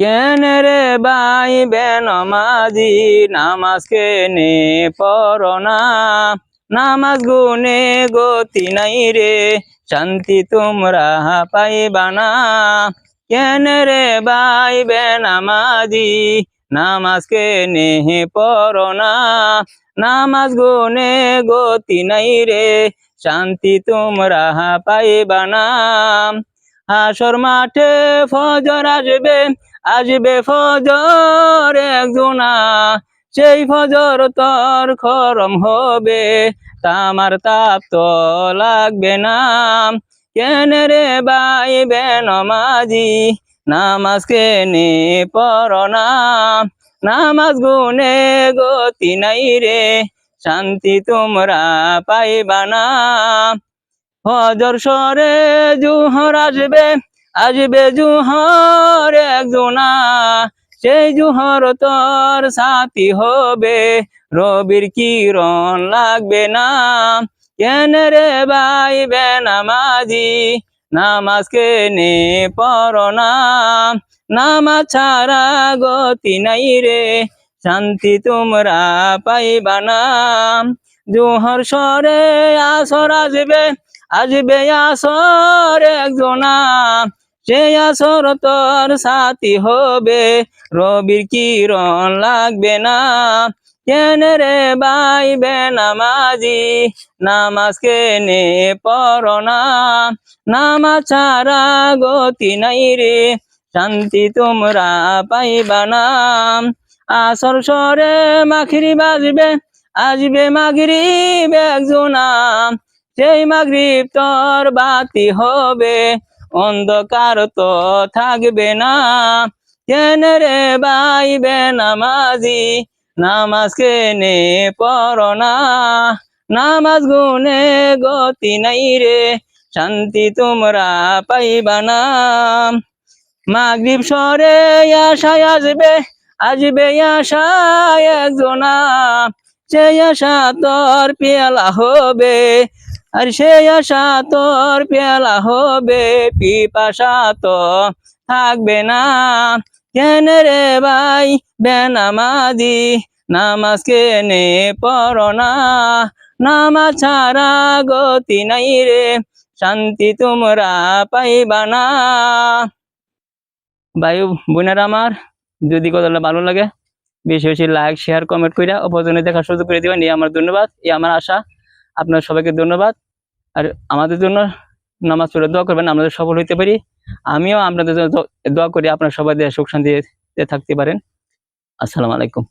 কেন রে বাই বেনমাজি নামাজ কেনে পড়ো না। নামাজ গুনে গতি নাই রে, শান্তি তোমরা পাইবা না। কেন রে বাই বেনামাজি নামাজ কেনে পড়ো না। নামাজ গুনে গতি নাই রে, শান্তি তোমরা পাইবা না। হাসর মাঠে ফজর আসবে আসবে ফজর একজনা সেই ফজর তোর খরম হবে, তামার তাপ তো লাগবে না। কেন রে বাই বেনমাজি নামাজ কেনে না। নামাজ গুনে গতি নাই রে, শান্তি তোমরা পাইবা না। ফজর সরে জুহর আসবে আসবে জুহর একজনা সেই জুহর তোর সাথী হবে, রবির কিরণ লাগবে না। কেন রে ভাই বেনামাজি, নামাজ কেনে পড়ো না। নামাজ ছাড়া গতি নাই রে, শান্তি তোমরা পাইবা না। জুহর সরে আসর আসবে আসবে আসর একজনা সে আসর তোর সাথী হবে, রবির কিরণ লাগবে না। কেন রে ভাই বেনামাজি, নামাজ কেনে পড়ো না। নামাজ ছাড়া গতি নাই রে, শান্তি তোমরা পাইবা না। আসর সরে মাখিরি বাজবে আসবে মাগরি একজনা সেই মাগরিব তোর বাতি হবে অন্ধকার তো থাকবে না। কেন রে ভাই বেনামাজি নামাজ? কেনে পড়ো না। নামাজ গুনে গতি নাই রে। শান্তি তোমরা পাইবা না। মাগরিব সরে আশায় আসবে আসবে আশায় একজনা। সেই আশা তোর পেলা হবে। আর সেই আশা তোর পেলা হবে, পিপাসা তো থাকবে না। কেন রে ভাই বেনামাজি, নামাজ কেনে পড়ো না? নামাজ ছাড়া গতি নাই রে, শান্তি তোমরা পাইবা না। বায়ু বোনেরা আমার, যদি কথাটা ভালো লাগে, বেশি বেশি লাইক শেয়ার কমেন্ট করে অপরজনে দেখার সুযোগ করে দিবেন। এই আমার ধন্যবাদ, এই আমার আশা। আপনার সবাইকে ধন্যবাদ। আর আমাদের জন্য নামাজ পড়ে দোয়া করবেন আমাদের সফল হইতে পারি, আমিও আপনাদের জন্য দোয়া করি, আপনার সবাই দিয়ে সুখ শান্তিতে থাকতে পারেন। আসসালামু আলাইকুম।